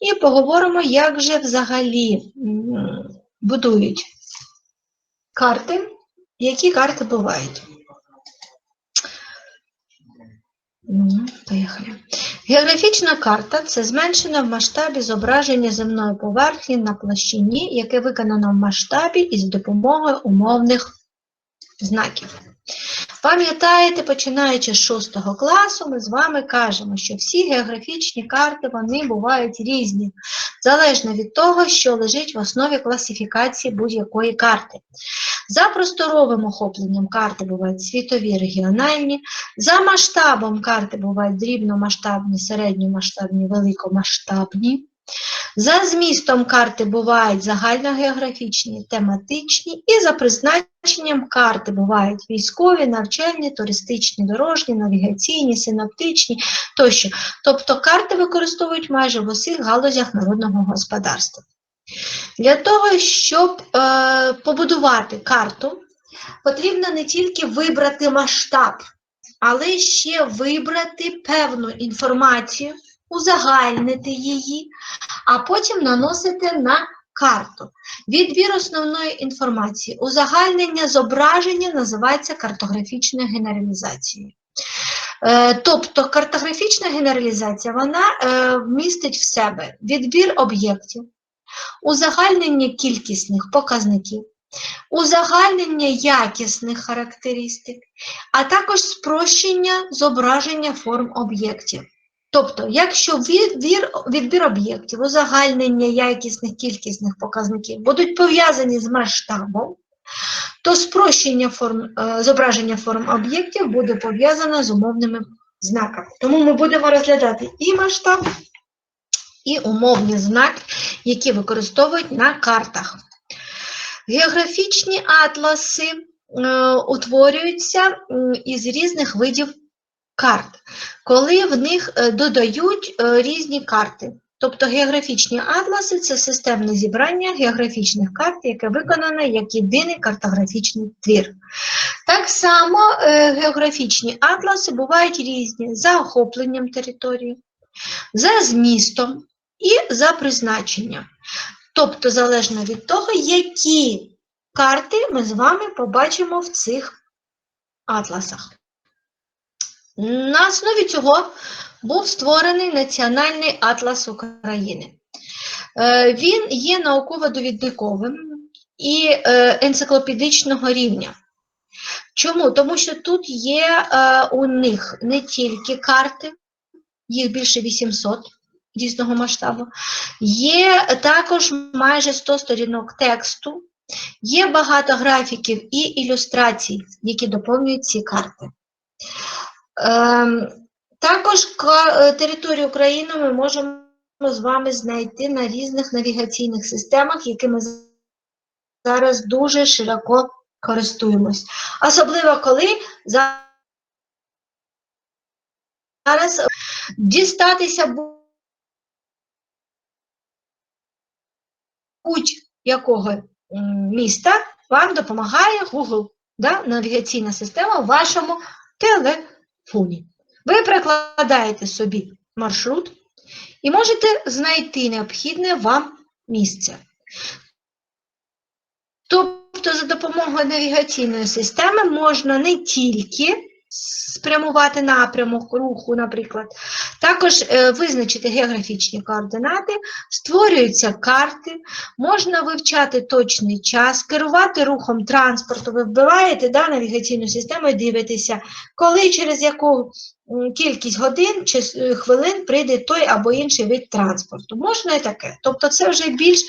І поговоримо, як же взагалі будують карти, які карти бувають. Поїхали. Географічна карта це зменшене в масштабі зображення земної поверхні на площині, яке виконано в масштабі із допомогою умовних знаків. Пам'ятаєте, починаючи з 6 класу, ми з вами кажемо, що всі географічні карти вони бувають різні, залежно від того, що лежить в основі класифікації будь-якої карти. За просторовим охопленням карти бувають світові регіональні, за масштабом карти бувають дрібномасштабні, середньомасштабні, великомасштабні. За змістом карти бувають загальногеографічні, тематичні, і за призначенням карти бувають військові, навчальні, туристичні, дорожні, навігаційні, синоптичні тощо. Тобто карти використовують майже в усіх галузях народного господарства. Для того, щоб е, побудувати карту, потрібно не тільки вибрати масштаб, але ще вибрати певну інформацію, узагальнити її, а потім наносити на карту. Відбір основної інформації. Узагальнення зображення називається картографічною генералізацією. Е, Тобто картографічна генералізація вона е, вмістить в себе відбір об'єктів, узагальнення кількісних показників, узагальнення якісних характеристик, а також спрощення зображення форм об'єктів. Тобто, якщо відбір, відбір об'єктів, узагальнення якісних кількісних показників будуть пов'язані з масштабом, то спрощення форм, е, зображення форм об'єктів буде пов'язане з умовними знаками. Тому ми будемо розглядати і масштаб, і умовні знаки, які використовують на картах. Географічні атласи е, утворюються із різних видів карт, коли в них е, додають е, різні карти. Тобто географічні атласи це системне зібрання географічних карт, яке виконане як єдиний картографічний твір. Так само е, географічні атласи бувають різні за охопленням території, за змістом і за призначенням. Тобто, залежно від того, які карти ми з вами побачимо в цих атласах. На основі цього був створений Національний атлас України. Е, Він є науково-довідниковим і е, енциклопедичного рівня. Чому? Тому що тут є е, у них не тільки карти, їх більше 800 різного масштабу, є також майже 100 сторінок тексту, є багато графіків і ілюстрацій, які доповнюють ці карти. Ем, також е, територію України ми можемо з вами знайти на різних навігаційних системах, якими зараз дуже широко користуємось. Особливо коли зараз дістатися бу- будь-якого міста вам допомагає Google, да, навігаційна система в вашому телефоні. Ви прикладаєте собі маршрут і можете знайти необхідне вам місце. Тобто, за допомогою навігаційної системи можна не тільки спрямувати напрямок руху, наприклад, також е, визначити географічні координати, створюються карти, можна вивчати точний час, керувати рухом транспорту. Ви вбиваєте да, навігаційну систему і дивитеся, коли через яку кількість годин чи е, хвилин прийде той або інший вид транспорту. Можна і таке. Тобто це вже більш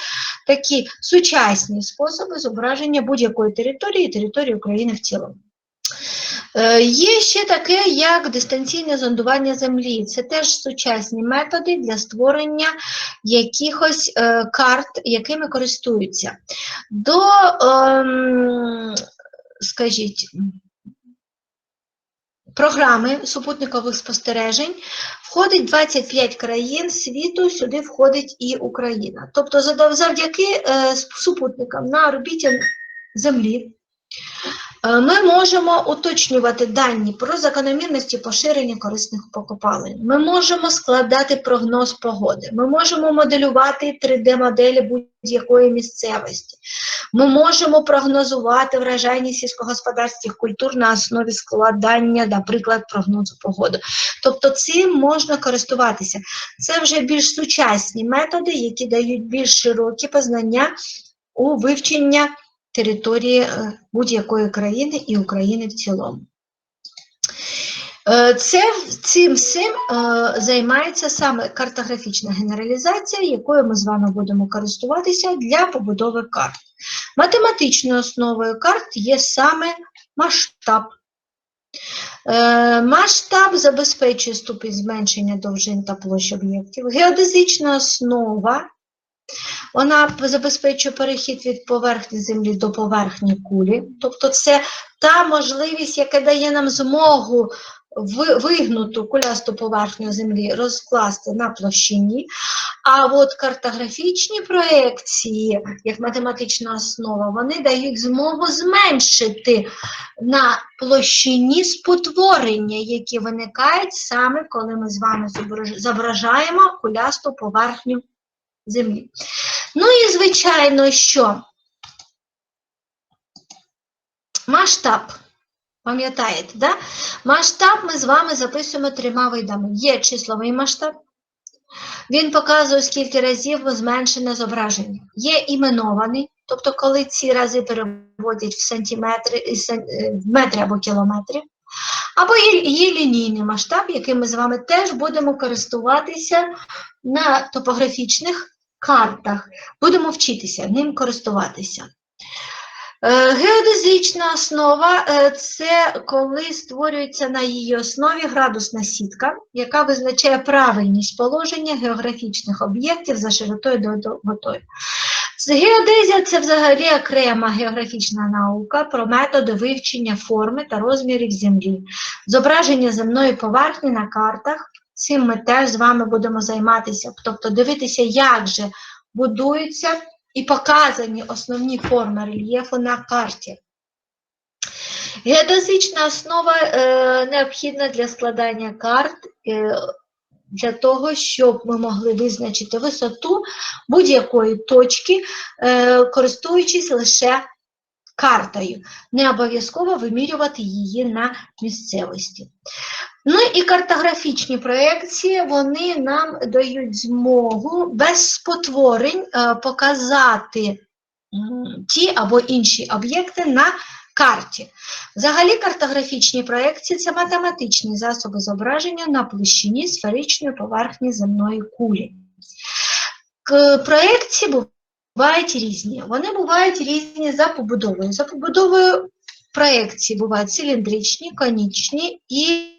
такі сучасні способи зображення будь-якої території, і території України в цілому. Е, Є ще таке, як дистанційне зондування землі. Це теж сучасні методи для створення якихось е, карт, якими користуються. До, ем, скажіть, програми супутникових спостережень входить 25 країн світу, сюди входить і Україна. Тобто завдяки е, супутникам на орбіті Землі Ми можемо уточнювати дані про закономірності поширення корисних покопалень. Ми можемо складати прогноз погоди. Ми можемо моделювати 3D-моделі будь-якої місцевості. Ми можемо прогнозувати вражайність сільськогосподарських культур на основі складання, наприклад, прогнозу погоди. Тобто цим можна користуватися. Це вже більш сучасні методи, які дають більш широкі познання у вивчення території е, будь-якої країни і України в цілому. Е, Це цим всім е, займається саме картографічна генералізація, якою ми з вами будемо користуватися для побудови карт. Математичною основою карт є саме масштаб. Масштаб забезпечує ступінь зменшення довжин та площ об'єктів. Геодезична основа вона забезпечує перехід від поверхні землі до поверхні кулі. Тобто це та можливість, яка дає нам змогу вигнуту кулясту поверхню землі розкласти на площині. А от картографічні проекції, як математична основа, вони дають змогу зменшити на площині спотворення, які виникають саме коли ми з вами зображаємо кулясту поверхню землі. Ну і звичайно, що масштаб. Пам'ятаєте, да? масштаб ми з вами записуємо трьома видами. Є числовий масштаб, він показує, скільки разів зменшене зображення. Є іменований, тобто коли ці рази переводять в сантиметри, сан- е, в метри або кілометри. Або є, лінійний масштаб, яким ми з вами теж будемо користуватися на топографічних картах. Будемо вчитися ним користуватися. Е, Геодезична основа е, це коли створюється на її основі градусна сітка, яка визначає правильність положення географічних об'єктів за широтою до довготою. Геодезія це взагалі окрема географічна наука про методи вивчення форми та розмірів землі, зображення земної поверхні на картах. Цим ми теж з вами будемо займатися, тобто дивитися, як же будуються і показані основні форми рельєфу на карті. Геодезична основа е, необхідна для складання карт, е, для того, щоб ми могли визначити висоту будь-якої точки, е, користуючись лише картою. Не обов'язково вимірювати її на місцевості. Ну і картографічні проекції, вони нам дають змогу без спотворень е, показати ті або інші об'єкти на карті. Взагалі картографічні проекції це математичні засоби зображення на площині сферичної поверхні земної кулі. Проекції бувають різні. Вони бувають різні за побудовою. За побудовою проекції бувають циліндричні, конічні і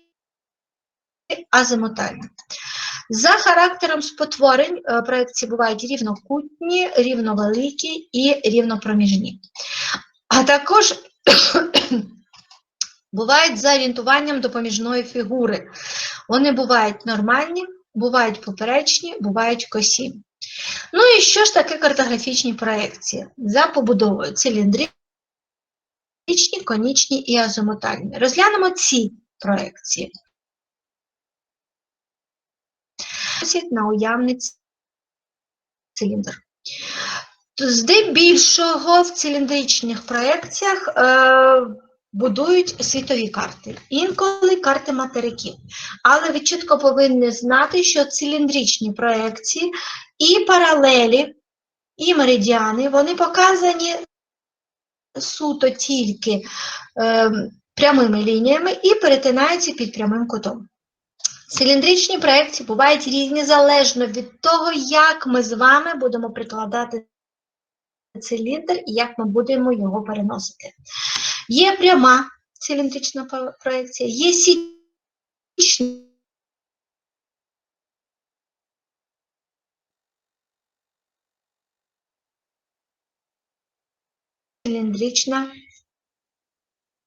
азимутальні. За характером спотворень е, проекції бувають рівнокутні, рівновеликі і рівнопроміжні. А також бувають за орієнтуванням допоміжної фігури. Вони бувають нормальні, бувають поперечні, бувають косі. Ну і що ж таке картографічні проекції? За побудовою циліндричні, конічні і азимутальні. Розглянемо ці проекції. На уявний циліндр. Здебільшого в циліндричних проекціях е, будують світові карти, інколи карти материків. Але ви чітко повинні знати, що циліндричні проекції і паралелі, і меридіани, вони показані суто тільки е, прямими лініями і перетинаються під прямим кутом. Циліндричні проекції бувають різні залежно від того, як ми з вами будемо прикладати циліндр і як ми будемо його переносити. Є пряма циліндрична проекція, є січна. Циліндрична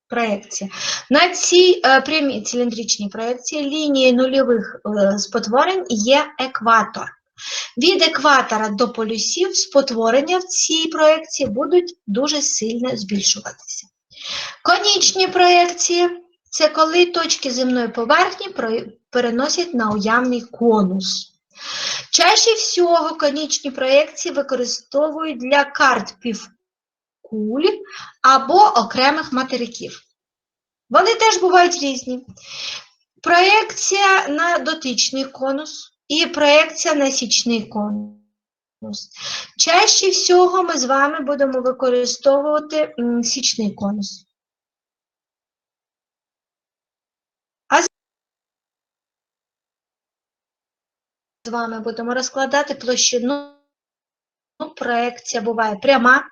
проекція. На цій е, прямій циліндричній проекції лінії нульових е, спотворень є екватор. Від екватора до полюсів спотворення в цій проекції будуть дуже сильно збільшуватися. Конічні проекції це коли точки земної поверхні переносять на уявний конус. Чаще всього конічні проекції використовують для карт півкуль або окремих материків. Вони теж бувають різні. Проекція на дотичний конус і проекція на січний конус. Чаще всього ми з вами будемо використовувати січний конус. А з- вами будемо розкладати площину. Ну, Проекція буває пряма,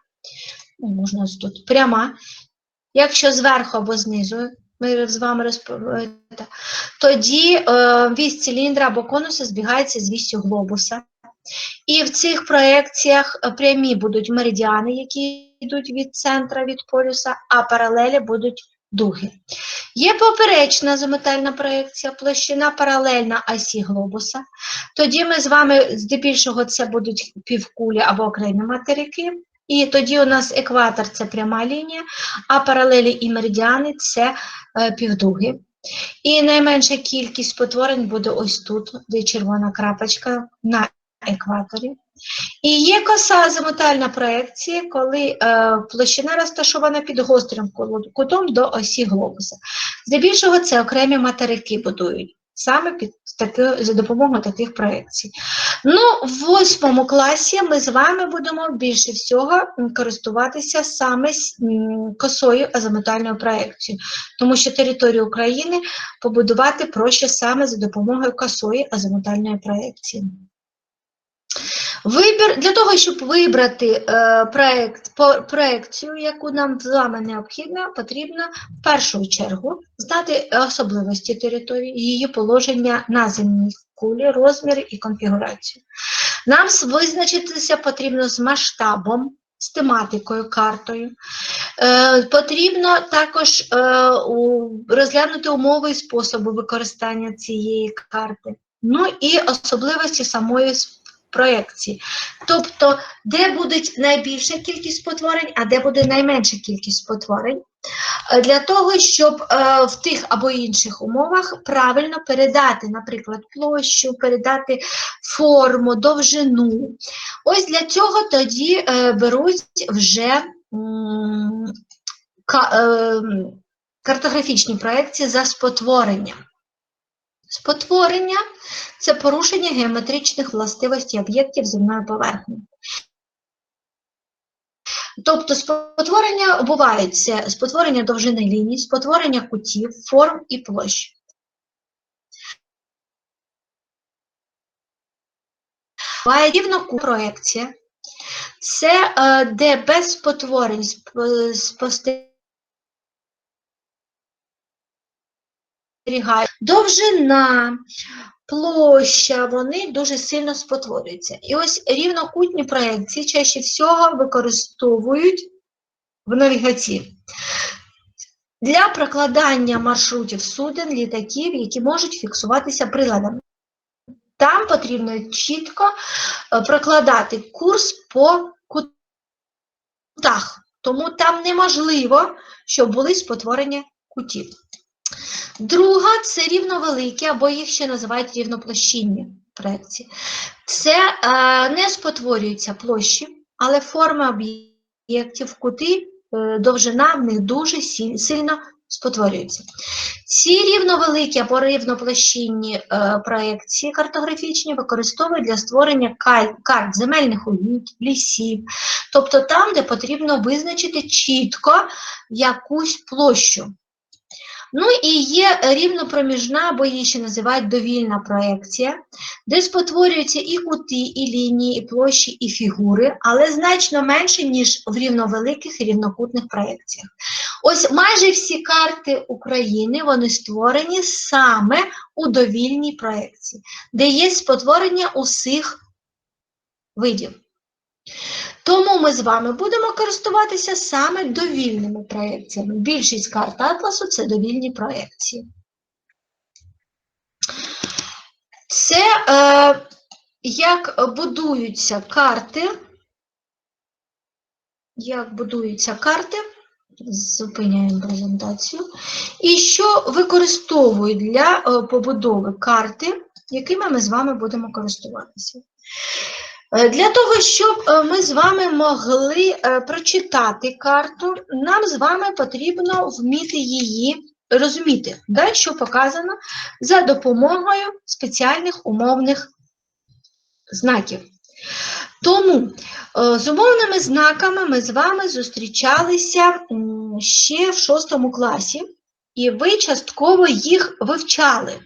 можна ось тут пряма. Якщо зверху або знизу, ми з вами розповідаємо, тоді е, вісь циліндра або конуса збігається з вісю глобуса. І в цих проекціях е, прямі будуть меридіани, які йдуть від центра, від полюса, а паралелі будуть дуги. Є поперечна заметальна проекція, площина паралельна осі глобуса. Тоді ми з вами, здебільшого, це будуть півкулі або окремі материки. І тоді у нас екватор це пряма лінія, а паралелі і меридіани це е, півдуги. І найменша кількість спотворень буде ось тут, де червона крапочка на екваторі. І є коса замотальна проекція, коли е, площина розташована під гострим кутом до осі глобуса. Здебільшого це окремі материки будують саме під таки, за допомогою таких проекцій. Ну, в восьмому класі ми з вами будемо більше всього користуватися саме косою азимутальною проекцією, тому що територію України побудувати проще саме за допомогою косої азимутальної проекції. Вибір для того, щоб вибрати е, проект, по, проекцію, яку нам з вами необхідно, потрібно в першу чергу знати особливості території, її положення на земній кулі, розміри і конфігурацію. Нам визначитися потрібно з масштабом, з тематикою, картою. Е, потрібно також е, у, розглянути умови і способи використання цієї карти. Ну і особливості самої проекції. Тобто, де буде найбільша кількість спотворень, а де буде найменша кількість спотворень. Е, Для того, щоб е, в тих або інших умовах правильно передати, наприклад, площу, передати форму, довжину. Ось для цього тоді е, беруть вже картографічні проекції за спотворення. Спотворення це порушення геометричних властивостей об'єктів земної поверхні. Тобто спотворення бувають це спотворення довжини ліній, спотворення кутів, форм і площ. Буває рівноку проекція. Це е, де без спотворень сп- довжина, площа, вони дуже сильно спотворюються. І ось рівнокутні проекції чаще всього використовують в навігації для прокладання маршрутів суден, літаків, які можуть фіксуватися приладами. Там потрібно чітко е, прокладати курс по кутах, тому там неможливо, щоб були спотворення кутів. Друга це рівновеликі, або їх ще називають рівноплощинні проекції. Це е, не спотворюються площі, але форми об'єктів, кути, е, довжина в них дуже сильно спотворюються. Ці рівновеликі або рівноплощинні е, проекції картографічні використовують для створення карт земельних угідь, лісів, тобто там, де потрібно визначити чітко якусь площу. Ну і є рівнопроміжна, або її ще називають довільна проекція, де спотворюються і кути, і лінії, і площі, і фігури, але значно менше, ніж в рівновеликих і рівнокутних проекціях. Ось майже всі карти України вони створені саме у довільній проекції, де є спотворення усіх видів. Тому ми з вами будемо користуватися саме довільними проекціями. Більшість карт атласу це довільні проекції. Це е, як будуються карти. Як будуються карти Зупиняємо презентацію. І що використовують для е, побудови карти, якими ми з вами будемо користуватися. Е, Для того, щоб е, ми з вами могли е, прочитати карту, нам з вами потрібно вміти її розуміти, да, що показано за допомогою спеціальних умовних знаків. Тому з умовними знаками ми з вами зустрічалися ще в шостому класі, і ви частково їх вивчали.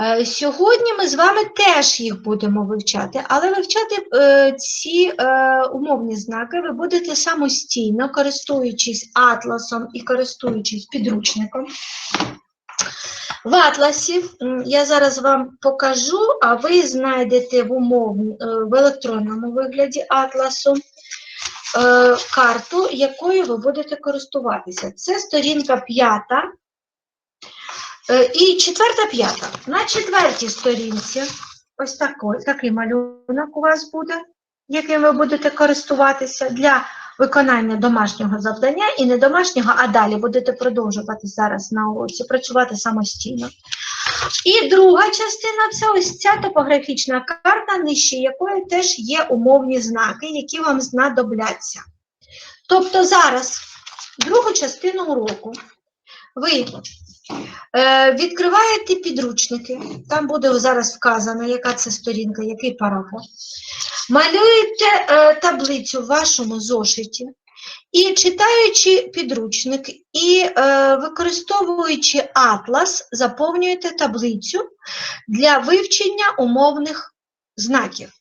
Е, Сьогодні ми з вами теж їх будемо вивчати, але вивчати е, ці е, умовні знаки ви будете самостійно, користуючись атласом і користуючись підручником. В атласі я зараз вам покажу, а ви знайдете в умовні, е, в електронному вигляді атласу карту, якою ви будете користуватися. Це сторінка п'ята. Е, І четверта п'ята. На четвертій сторінці ось такий, такий малюнок у вас буде, яким ви будете користуватися для виконання домашнього завдання і не домашнього, а далі будете продовжувати зараз на уроці працювати самостійно. І друга частина це ось ця топографічна карта, нижче якої теж є умовні знаки, які вам знадобляться. Тобто зараз другу частину уроку ви Е, Відкриваєте підручники, там буде зараз вказано, яка це сторінка, який параграф. Малюєте е, таблицю в вашому зошиті і читаючи підручник і е, використовуючи атлас, заповнюєте таблицю для вивчення умовних знаків.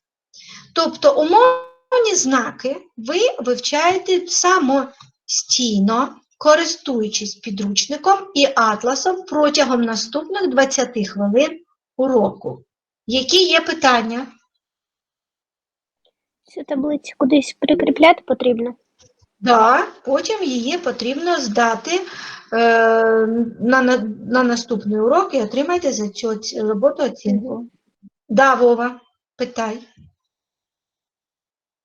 Тобто умовні знаки ви вивчаєте самостійно користуючись підручником і атласом протягом наступних 20 хвилин уроку. Які є питання? Цю таблицю кудись прикріпляти потрібно. Да, потім її потрібно здати е, на, на, на наступний урок і отримайте за цю роботу оцінку. Да, Вова, питай.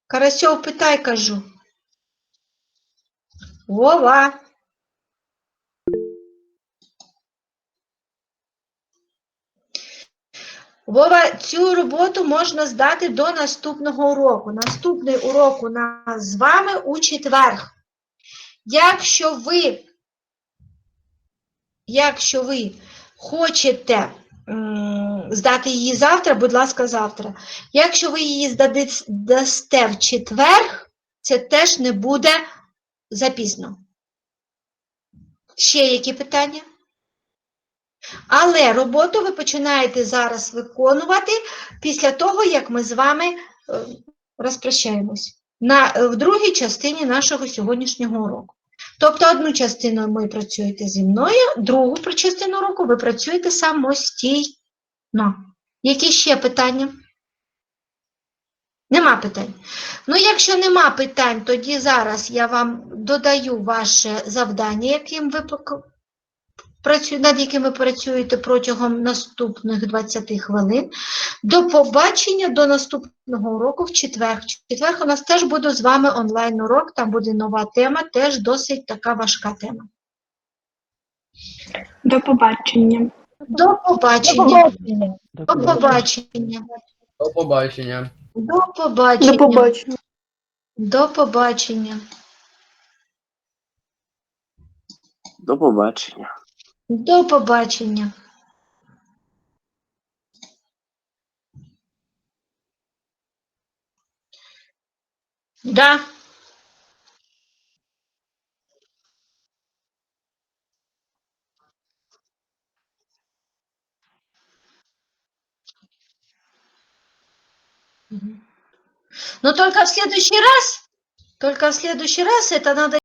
Карасьов, питай, кажу. Вова. Вова, цю роботу можна здати до наступного уроку. Наступний урок у нас з вами у четвер. Якщо ви, якщо ви хочете здати її завтра, будь ласка, завтра. Якщо ви її здади- дасте в четвер, це теж не буде запізно. Ще які питання? Але роботу ви починаєте зараз виконувати після того, як ми з вами е, розпрощаємось на, е, в другій частині нашого сьогоднішнього уроку. Тобто одну частину ми працюєте зі мною, другу частину уроку ви працюєте самостійно. Які ще питання? Нема питань. Ну, якщо нема питань, тоді зараз я вам додаю ваше завдання, яким ви працю- над яким ви працюєте протягом наступних 20 хвилин. До побачення до наступного уроку в четвер. В четвер у нас теж буде з вами онлайн-урок, там буде нова тема, теж досить така важка тема. До побачення. До побачення. До побачення. До побачення. До побачення. До побачення. До побачення. До побачення. До побачення. Да. Но только в следующий раз, только в следующий раз это надо